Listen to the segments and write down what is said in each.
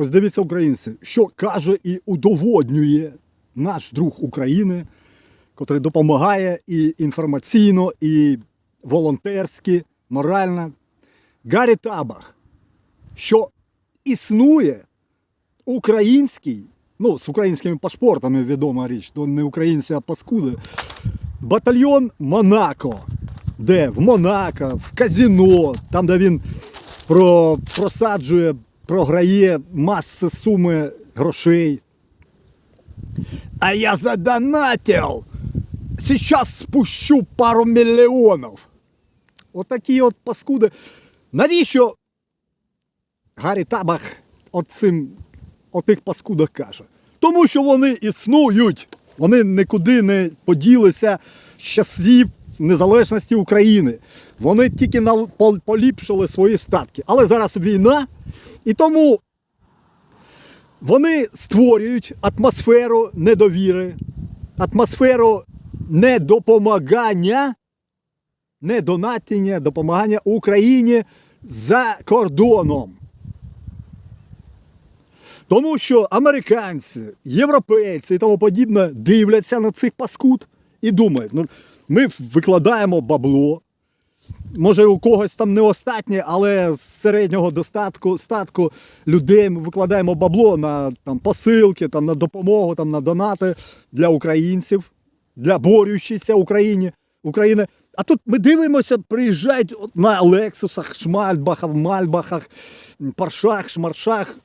Ось дивіться, українці, що каже і удоводнює наш друг України, котрий допомагає і інформаційно, і волонтерськи, морально. Гаррі Табах, що існує український, ну, з українськими паспортами відома річ, то не українці, а паскуди, батальйон Монако, де в Монако, в казіно, там, де він про, просаджує, програє маси суми грошей. А я задонатил. Сейчас спущу пару мільйонів. Отакі от паскуди. Навіщо Гаррі Табах оцим, отих паскудах каже? Тому що вони існують. Вони нікуди не поділися з часів незалежності України. Вони тільки поліпшили свої статки. Але зараз війна, і тому вони створюють атмосферу недовіри, атмосферу недопомагання, не донатіння, допомагання Україні за кордоном. Тому що американці, європейці і тому подібне дивляться на цих паскуд і думають, ну, ми викладаємо бабло. Може, у когось там не остатнє, але з середнього достатку статку людей ми викладаємо бабло на там, посилки, там, на допомогу, там, на донати для українців, для борючися Україні, України. А тут ми дивимося, приїжджають на Лексусах, Шмальбахах, Мальбахах, Паршах, Шмаршах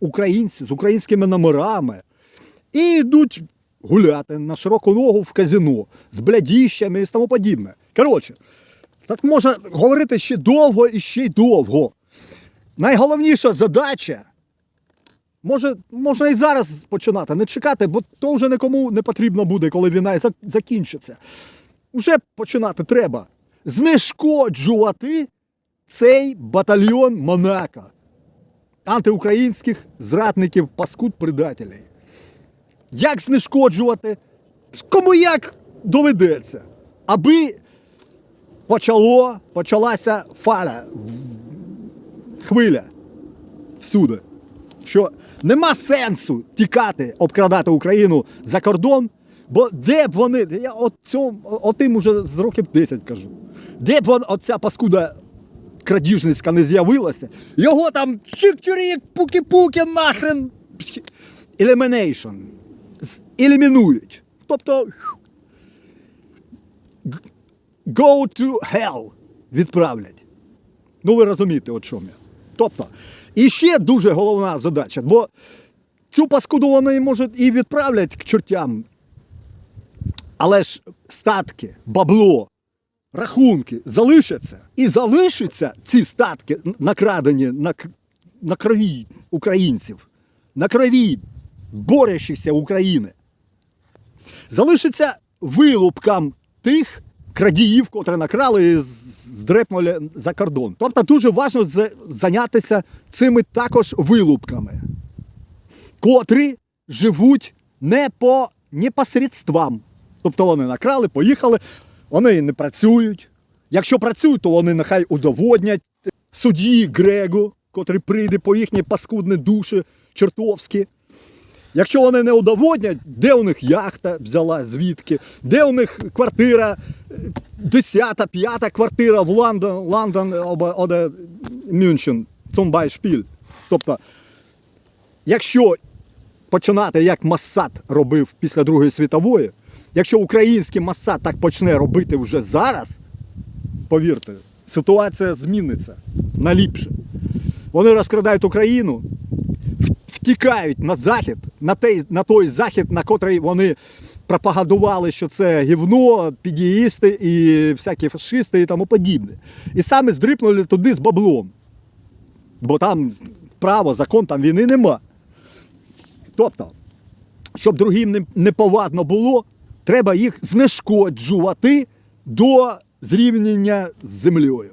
українці з українськими номерами і йдуть гуляти на широку ногу в казино з блядіщами і тому подібне. Коротше, так можна говорити ще довго і ще й довго. Найголовніша задача. Може, можна і зараз починати, не чекати, бо то вже нікому не потрібно буде, коли війна закінчиться. Уже починати треба. Знешкоджувати цей батальйон Монако антиукраїнських зрадників, паскуд предателей. Як знешкоджувати? Кому як доведеться, аби почало, почалася фаля, хвиля всюди. Що нема сенсу тікати, обкрадати Україну за кордон, бо де б вони, я от цьому, отим уже з років 10 кажу, де б вон, оця паскуда крадіжницька не з'явилася, його там чик-чирік, пуки-пуки, нахрен. З- Елімінують. Тобто go to hell відправлять. Ну, ви розумієте, от чому я. Тобто, і ще дуже головна задача, бо цю паскуду вони, може, і відправлять к чортям. Але ж статки, бабло, рахунки залишаться. І залишаться ці статки, накрадені на, на крові українців, на крові борючихся України. Залишиться вилупкам тих крадіїв, котрі накрали і здрепнули за кордон. Тобто дуже важливо зайнятися цими також вилупками, котрі живуть не по непосередствам. Тобто вони накрали, поїхали, вони не працюють. Якщо працюють, то вони нехай удоводнять судді Грегу, котрий прийде по їхні паскудні душі чортовські. Якщо вони не удоводнять, де у них яхта взяла, звідки, де у них квартира, 10-та, 5 квартира в Лондон, Лондон або, Мюнхен, Цумбайшпіль. Тобто, якщо починати, як Массад робив після Другої світової, якщо український Массад так почне робити вже зараз, повірте, ситуація зміниться на ліпше. Вони розкрадають Україну, втікають на захід, на той, на той захід, на котрий вони пропагандували, що це гівно, підіїсти і всякі фашисти і тому подібне. І саме здрипнули туди з баблом. Бо там право, закон, там війни нема. Тобто, щоб другим неповадно було, треба їх знешкоджувати до зрівняння з землею.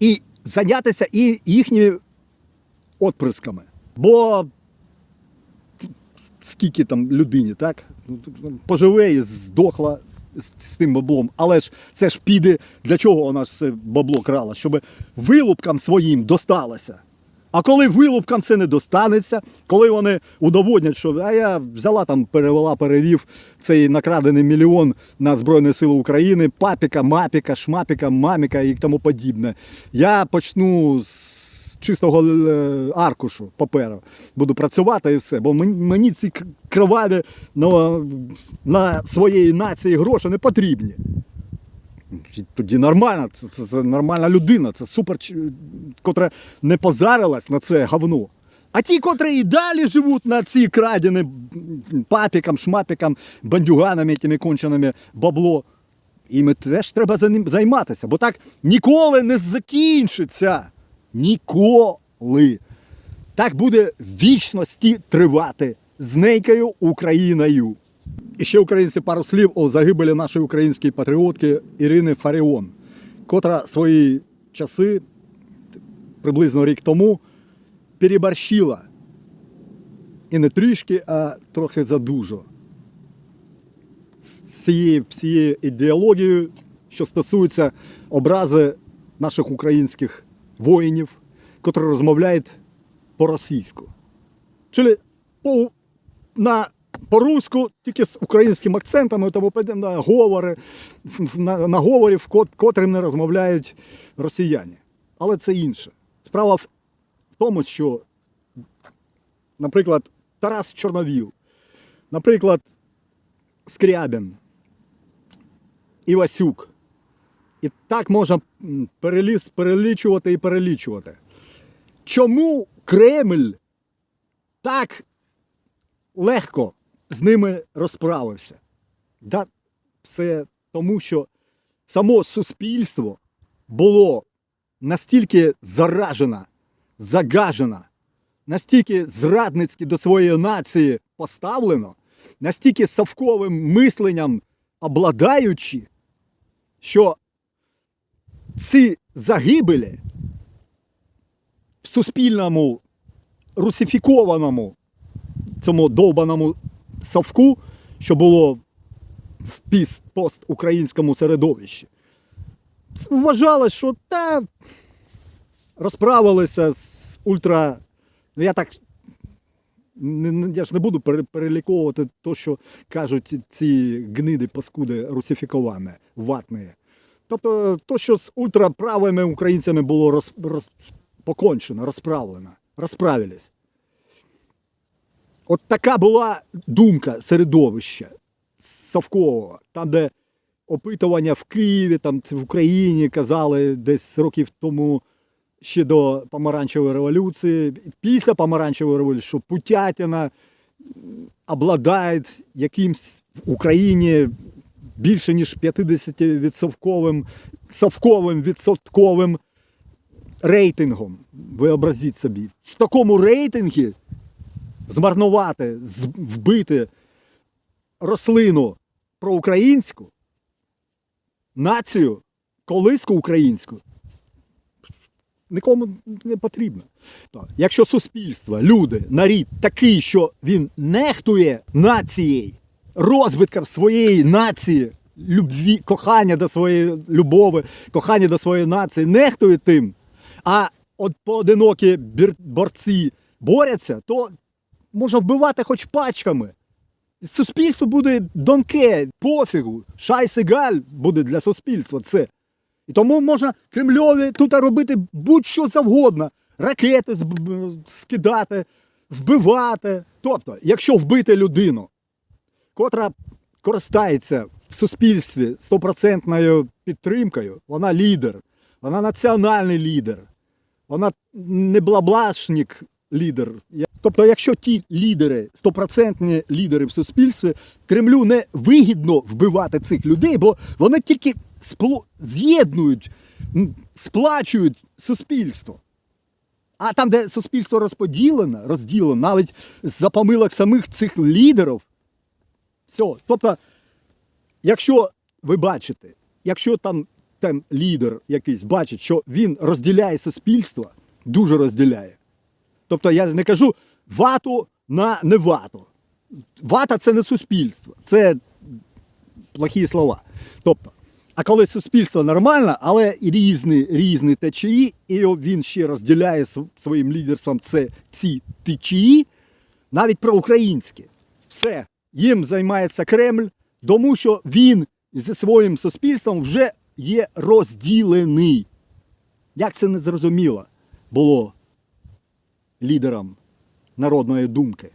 І зайнятися і їхніми отприсками. Бо скільки там людині, так? Ну, ну, Поживе і здохла з, з тим баблом. Але ж це ж піде, для чого вона ж це бабло крала? Щоб вилупкам своїм досталося. А коли вилупкам це не достанеться, коли вони удоводнять, що а я взяла там, перевела, перевів цей накрадений мільйон на Збройні Сили України, папіка, мапіка, шмапіка, маміка і тому подібне. Я почну з чистого е, аркушу паперу. Буду працювати і все. Бо мені, ці криваві на, на своєї нації гроші не потрібні. І Тоді нормально, це, це, це нормальна людина, це супер, котра не позарилась на це говно. А ті, котрі і далі живуть на ці крадені папікам, шмапікам, бандюганами, тими конченими бабло, їм теж треба займатися, бо так ніколи не закінчиться. Ніколи. Так буде вічності тривати з нейкою Україною. І ще українці пару слів о загибелі нашої української патріотки Ірини Фаріон, котра свої часи, приблизно рік тому, переборщила. І не трішки, а трохи задужо. З цією всією ідеологією, що стосується образи наших українських воїнів, котрі розмовляють по-російську. Чили по, на, по-руську, тільки з українським акцентом, тому на говори, на, на говорів, кот, котрим не розмовляють росіяни. Але це інше. Справа в тому, що, наприклад, Тарас Чорновіл, наприклад, Скрябін, Івасюк. І так можна переліз, перелічувати і перелічувати. Чому Кремль так легко з ними розправився? Да, це тому, що само суспільство було настільки заражено, загажено, настільки зрадницьки до своєї нації поставлено, настільки совковим мисленням обладаючи, що ці загибелі в суспільному русифікованому цьому довбаному совку, що було в піст постукраїнському середовищі, вважалось, що та розправилися з ультра. Ну, я так. Я ж не буду пере- переліковувати те, що кажуть ці гниди паскуди русифіковані, ватні. Тобто, то, що з ультраправими українцями було роз, роз, покончено, розправлено, розправились. От така була думка середовища Совкового, там, де опитування в Києві, там в Україні казали десь років тому ще до помаранчевої революції, після помаранчевої революції, що Путятіна обладає якимсь в Україні більше ніж 50% совковим відсотковим рейтингом. Ви образіть собі. В такому рейтингі змарнувати, вбити рослину проукраїнську, націю, колиску українську, нікому не потрібно. Якщо суспільство, люди, нарід такий, що він нехтує нацією, розвитком своєї нації, любві, кохання до своєї любові, кохання до своєї нації, нехтує тим, а от поодинокі борці борються, то можна вбивати хоч пачками. Суспільство буде донке, пофігу. Шайсигаль буде для суспільства це. І тому можна Кремльові тут робити будь-що завгодно. Ракети скидати, вбивати. Тобто, якщо вбити людину, котра користається в суспільстві стопроцентною підтримкою, вона лідер, вона національний лідер, вона не блаблашник лідер. Тобто, якщо ті лідери, стопроцентні лідери в суспільстві, Кремлю не вигідно вбивати цих людей, бо вони тільки з'єднують, сплачують суспільство. А там, де суспільство розподілене, розділено, навіть за помилок самих цих лідерів, все. Тобто, якщо ви бачите, якщо там, там лідер якийсь бачить, що він розділяє суспільство, дуже розділяє. Тобто я не кажу вату на не вату. Вата це не суспільство, це плохі слова. Тобто, А коли суспільство нормальне, але різні, різні течії, і він ще розділяє своїм лідерством це, ці течії, навіть проукраїнські. Все, їм займається Кремль, тому що він зі своїм суспільством вже є розділений. Як це не зрозуміло було лідерам народної думки?